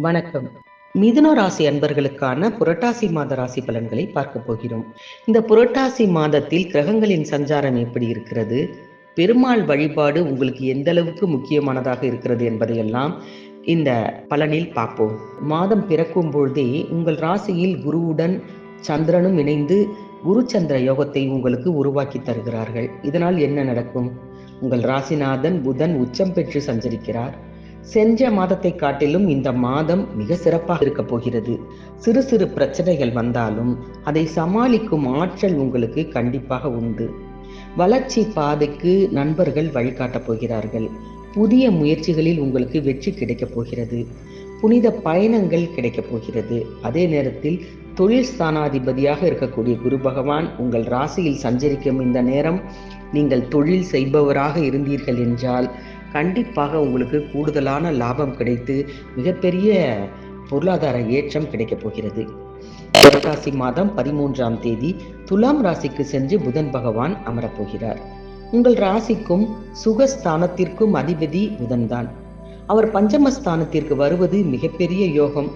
வணக்கம். மிதுன ராசி அன்பர்களுக்கான புரட்டாசி மாத ராசி பலன்களை பார்க்க போகிறோம். இந்த புரட்டாசி மாதத்தில் கிரகங்களின் சஞ்சாரம் எப்படி இருக்கிறது? பெருமாள் வழிபாடு உங்களுக்கு எந்த அளவுக்கு முக்கியமானதாக இருக்கிறது என்பதையெல்லாம் இந்த பலனில் பார்ப்போம். மாதம் பிறக்கும் பொழுதே உங்கள் ராசியில் குருவுடன் சந்திரனும் இணைந்து குரு சந்திர யோகத்தை உங்களுக்கு உருவாக்கி தருகிறார்கள். இதனால் என்ன நடக்கும்? உங்கள் ராசிநாதன் புதன் உச்சம் பெற்று சஞ்சரிக்கிறார். சென்ற மாதத்தை காட்டிலும் இந்த மாதம் மிக சிறப்பாக இருக்க போகிறது. சிறு சிறு பிரச்சனைகள் வந்தாலும் அதை சமாளிக்கும் ஆற்றல் உங்களுக்கு கண்டிப்பாக உண்டு. வளர்ச்சி பாதைக்கு நண்பர்கள் வழிகாட்டப் போகிறார்கள். புதிய முயற்சிகளில் உங்களுக்கு வெற்றி கிடைக்கப் போகிறது. புனித பயணங்கள் கிடைக்கப் போகிறது. அதே நேரத்தில் தொழில் ஸ்தானாதிபதியாக இருக்கக்கூடிய குரு பகவான் உங்கள் ராசியில் சஞ்சரிக்கும் இந்த நேரம் நீங்கள் தொழில் செய்பவராக இருந்தீர்கள் என்றால் கண்டிப்பாக உங்களுக்கு கூடுதலான லாபம் கிடைத்து மிகப்பெரிய பொருளாதார ஏற்றம் கிடைக்கப் போகிறது. புரட்டாசி மாதம் பதிமூன்றாம் தேதி துலாம் ராசிக்கு சென்று புதன் பகவான் அமரப்போகிறார் உங்கள் ராசிக்கும் சுகஸ்தானத்திற்கும் அதிபதி புதன்தான். அவர் பஞ்சமஸ்தானத்திற்கு வருவது மிகப்பெரிய யோகம்.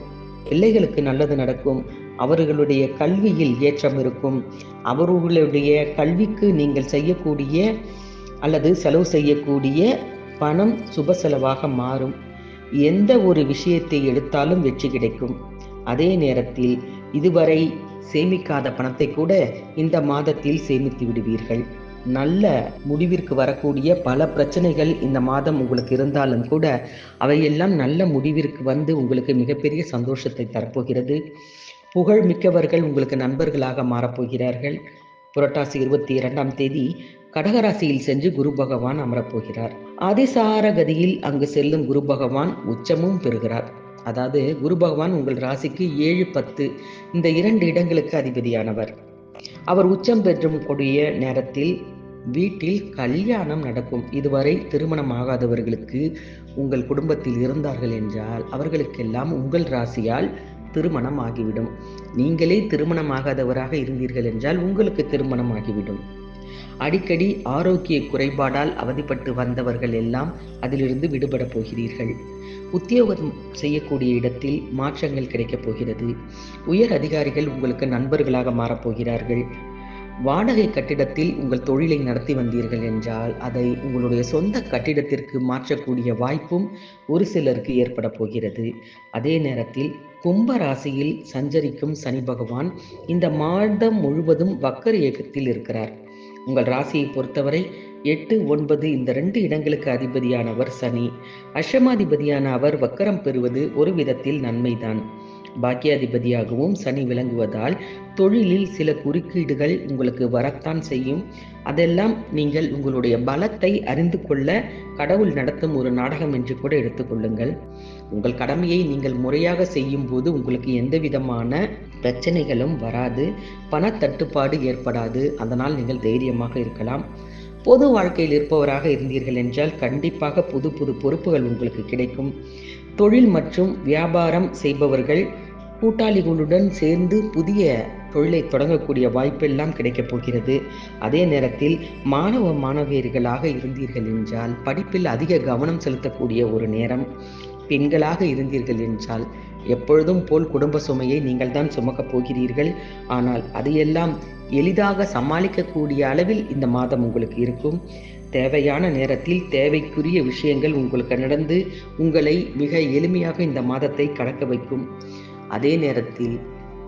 பிள்ளைகளுக்கு நல்லது நடக்கும். அவர்களுடைய கல்வியில் ஏற்றம் இருக்கும். அவர்களுடைய கல்விக்கு நீங்கள் செய்யக்கூடிய அல்லது செலவு செய்யக்கூடிய பணம் சுப செலவாக மாறும். எந்த ஒரு விஷயத்தை எடுத்தாலும் வெற்றி கிடைக்கும். அதே நேரத்தில் இதுவரை சேமிக்காத பணத்தை கூட இந்த மாதத்தில் சேமித்து விடுவீர்கள். நல்ல முடிவிற்கு வரக்கூடிய பல பிரச்சனைகள் இந்த மாதம் உங்களுக்கு இருந்தாலும் கூட அவையெல்லாம் நல்ல முடிவிற்கு வந்து உங்களுக்கு மிகப்பெரிய சந்தோஷத்தை தரப்போகிறது. புகழ் மிக்கவர்கள் உங்களுக்கு நண்பர்களாக மாறப்போகிறார்கள். புரட்டாசி இருபத்தி இரண்டாம் தேதி கடகராசியில் சென்று குரு பகவான் அமரப்போகிறார். அதிசார கதியில் அங்கு செல்லும் குரு பகவான் உச்சமும் பெறுகிறார். அதாவது குரு பகவான் உங்கள் ராசிக்கு ஏழு பத்து இந்த இரண்டு இடங்களுக்கு அதிபதியானவர். அவர் உச்சம் பெற்றும் கூடிய நேரத்தில் வீட்டில் கல்யாணம் நடக்கும். இதுவரை திருமணம் ஆகாதவர்களுக்கு உங்கள் குடும்பத்தில் இருந்தார்கள் என்றால் அவர்களுக்கெல்லாம் உங்கள் ராசியால் திருமணம் ஆகிவிடும். நீங்களே திருமணம் ஆகாதவராக இருந்தீர்கள் என்றால் உங்களுக்கு திருமணம் ஆகிவிடும். அடிக்கடி ஆரோக்கிய குறைபாடால் அவதிப்பட்டு வந்தவர்கள் எல்லாம் அதிலிருந்து விடுபட போகிறீர்கள். உத்தியோகம் செய்யக்கூடிய இடத்தில் மாற்றங்கள் கிடைக்கப் போகிறது. உயர் அதிகாரிகள் உங்களுக்கு நண்பர்களாக மாறப்போகிறார்கள் வாடகை கட்டிடத்தில் உங்கள் தொழிலை நடத்தி வந்தீர்கள் என்றால் அதை உங்களுடைய சொந்த கட்டிடத்திற்கு மாற்றக்கூடிய வாய்ப்பும் ஒரு சிலருக்கு ஏற்பட போகிறது. அதே நேரத்தில் கும்ப ராசியில் சஞ்சரிக்கும் சனி பகவான் இந்த மாதம் முழுவதும் வக்கர இயக்கத்தில் இருக்கிறார். உங்கள் ராசியை பொறுத்தவரை எட்டு ஒன்பது இந்த ரெண்டு இடங்களுக்கு அதிபதியானவர் சனி. அஷமாதிபதியான அவர் வக்கரம் பெறுவது ஒரு விதத்தில் நன்மைதான். பாக்கியாதிபதியாகவும் சனி விளங்குவதால் தொழிலில் சில குறுக்கீடுகள் உங்களுக்கு வரத்தான் செய்யும். அதெல்லாம் நீங்கள் உங்களுடைய பலத்தை அறிந்து கொள்ள கடவுள் நடத்தும் ஒரு நாடகம் என்று கூட எடுத்துக்கொள்ளுங்கள் உங்கள் கடமையை நீங்கள் முறையாக செய்யும் போது உங்களுக்கு எந்த விதமான பிரச்சனைகளும் வராது. பணத்தட்டுப்பாடு ஏற்படாது. அதனால் நீங்கள் தைரியமாக இருக்கலாம். பொது வாழ்க்கையில் இருப்பவராக இருந்தீர்கள் என்றால் கண்டிப்பாக புது புது பொறுப்புகள் உங்களுக்கு கிடைக்கும். தொழில் மற்றும் வியாபாரம் செய்பவர்கள் கூட்டாளிகளுடன் சேர்ந்து புதிய தொழிலை தொடங்கக்கூடிய வாய்ப்பெல்லாம் கிடைக்கப் போகிறது. அதே நேரத்தில் மாணவ மாணவியர்களாக இருந்தீர்கள் என்றால் படிப்பில் அதிக கவனம் செலுத்தக்கூடிய ஒரு நேரம் பெண்களாக இருந்தீர்கள் என்றால் எப்பொழுதும் போல் குடும்ப சுமையை நீங்கள் தான் சுமக்கப் போகிறீர்கள். ஆனால் அதையெல்லாம் எளிதாக சமாளிக்கக்கூடிய அளவில் இந்த மாதம் உங்களுக்கு இருக்கும். தேவையான நேரத்தில் தேவைக்குரிய விஷயங்கள் உங்களுக்கு நடந்து உங்களை மிக எளிமையாக இந்த மாதத்தை கடக்க வைக்கும். அதே நேரத்தில்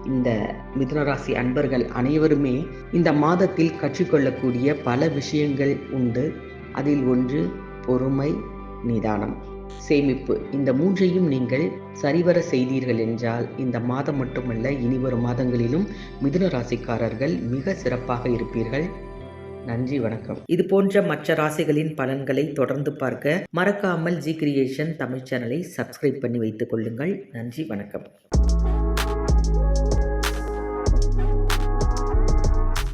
இந்த மிதுனராசி அன்பர்கள் அனைவருமே இந்த மாதத்தில் கற்றுக்கொள்ளக்கூடிய பல விஷயங்கள் உண்டு. அதில் ஒன்று பொறுமை நிதானம். சேமிப்பு. இந்த மூன்றையும் நீங்கள் சரிவர செய்தீர்கள் என்றால் இந்த மாதம் மட்டுமல்ல இனிவரும் மாதங்களிலும் மிதுன ராசிக்காரர்கள் மிக சிறப்பாக இருப்பீர்கள். நன்றி வணக்கம். இது போன்ற மற்ற ராசிகளின் பலன்களை தொடர்ந்து பார்க்க மறக்காமல் ஜி கிரியேஷன் தமிழ் சேனலை சப்ஸ்கிரைப் பண்ணி வைத்துக் கொள்ளுங்கள். நன்றி வணக்கம்.